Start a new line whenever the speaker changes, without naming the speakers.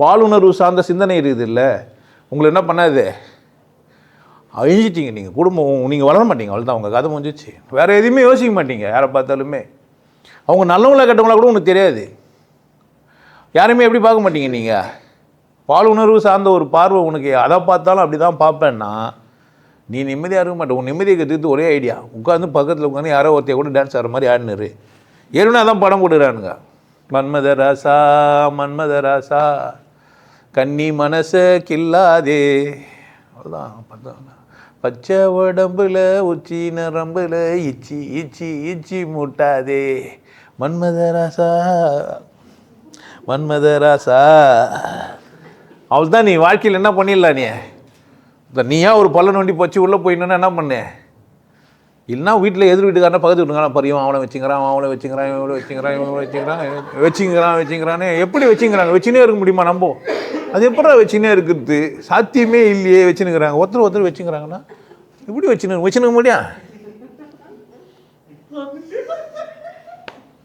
பாலுணர்வு சார்ந்த சிந்தனை இருக்குது இல்லை? உங்களை என்ன பண்ணாது? அழிஞ்சிட்டீங்க நீங்கள் குடும்பம் நீங்கள் வளர மாட்டீங்க. அவ்வளோதான் உங்கள் கதை முடிஞ்சிச்சு. வேறு எதுவுமே யோசிக்க மாட்டீங்க யாரை பார்த்தாலுமே. அவங்க நல்லவங்களா கெட்டவங்களா கூட உனக்கு தெரியாது. யாருமே எப்படி பார்க்க மாட்டீங்க நீங்கள் பால் உணர்வு சார்ந்த ஒரு பார்வை உனக்கு அதை பார்த்தாலும் அப்படி தான் பார்ப்பேன்னா நீ நிம்மதியாக இருக்க மாட்டேன் உன் நிம்மதியை கற்றுக்கிறது ஒரே ஐடியா உட்காந்து பக்கத்தில் உட்காந்து யாரோ ஒருத்தைய கூட டான்ஸ் ஆடுற மாதிரி ஆடினாரு. ஏன்னா அதான் படம் கொடுக்குறானுங்க மன்மத ராசா மன்மத ராசா. கன்னி மனச கில்லாதே. அவ்வளோதான் பச்சை உடம்புல உச்சி நரம்புல இச்சி இச்சி இச்சி மூட்டாதே. மன்மத ராசா மன்மத ராசா அவள் தான் நீ வாழ்க்கையில் என்ன பண்ணிடலாம் நீ? இந்த நீயா ஒரு பல்ல நோண்டி போச்சு உள்ளே போயிடணுன்னா என்ன பண்ணு? இல்லைனா வீட்டில் எதிர் வீட்டுக்காரனா பக்கத்து வீட்டுக்காரன் பரியும் அவனை வச்சுக்கிறான் அவனை வச்சுக்கிறான் இவனை வச்சுக்கிறான் இவனை வச்சுக்கிறான் வச்சுக்கிறான் வச்சுங்கிறான்னு எப்படி வச்சுக்கிறாங்க வச்சுனே இருக்க முடியுமா நம்போ அது எப்படா வச்சுனே இருக்குது? சாத்தியமே இல்லையே வச்சுனுங்கிறாங்க. ஒருத்தர் ஒருத்தர் வச்சுங்கிறாங்கன்னா எப்படி வச்சுன்னு வச்சுனுக்க முடியும்